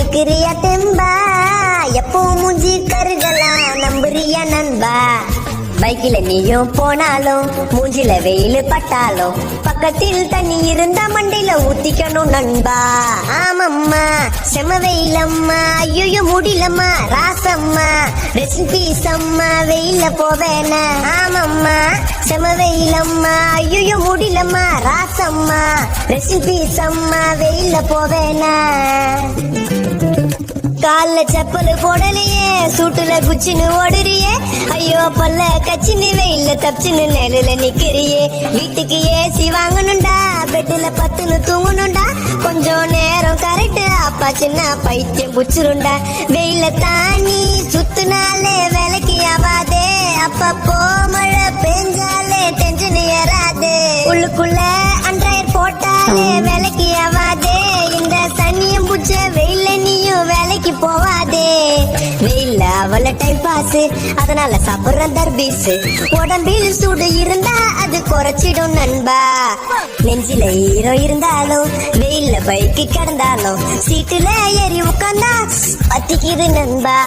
நிக்கிறியா தெம்பா? எப்போ மூஞ்சி கருகலாம்? நம்புறியா நண்பா? பைக்கில நீயும் போனாலும் மூஞ்சில வெயில் பட்டாலும் பக்கத்தில் தண்ணி இருந்தா மண்டையில ஊத்திக்கணும் நண்பா. ஆமம்மா செம வெயிலம்மா ஐயோ முடியலம்மா ராசம்மா ரெஸ்ட் பீஸ் அம்மா வெயில போவேனா. ஆமம்மா செம வெயிலம்மா ஐயோ முடியலம்மா ராசம்மா ரெஸ்ட் பீஸ் அம்மா வெயில போவேனா. கால்ல செப்பல் போடலையே சூட்டுல குச்சின்னு ஓடுறியே. ஐயோ பல்ல கச்சின்னு வெயில்ல தப்பிச்சுன்னு நிழல நிக்கிறியே. வீட்டுக்கு ஏசி வாங்கணும்டா பெட்டுல பத்துன்னு தூங்கணும்டா. கொஞ்சம் நேரம் கரெக்ட் அப்பா சின்ன பைத்தியம் புச்சிருண்டா வெயில தாண்டி சுத்துனாலே விலைக்கு ஆவாதே. அப்பப்போ மழை பெஞ்சாலே டென்ஷன் ஏறாது. உள்ளுக்குள்ள அன்றாயர் போட்டாலே விலைக்கு ஆவாதே. இந்த தண்ணியும் புச்ச போவாதே வெயில்ல அவள டைம் பாஸ் அதனால சாப்பிடுற தர்பீஸ் உடம்பில் சூடு இருந்தா அது குறைச்சிடும் நண்பா. நெஞ்சில ஈரோ இருந்தாலும் வெயில்ல பைக்கு கிடந்தாலும் சீட்டுல ஏறி உட்காந்தா பத்திக்குது நண்பா.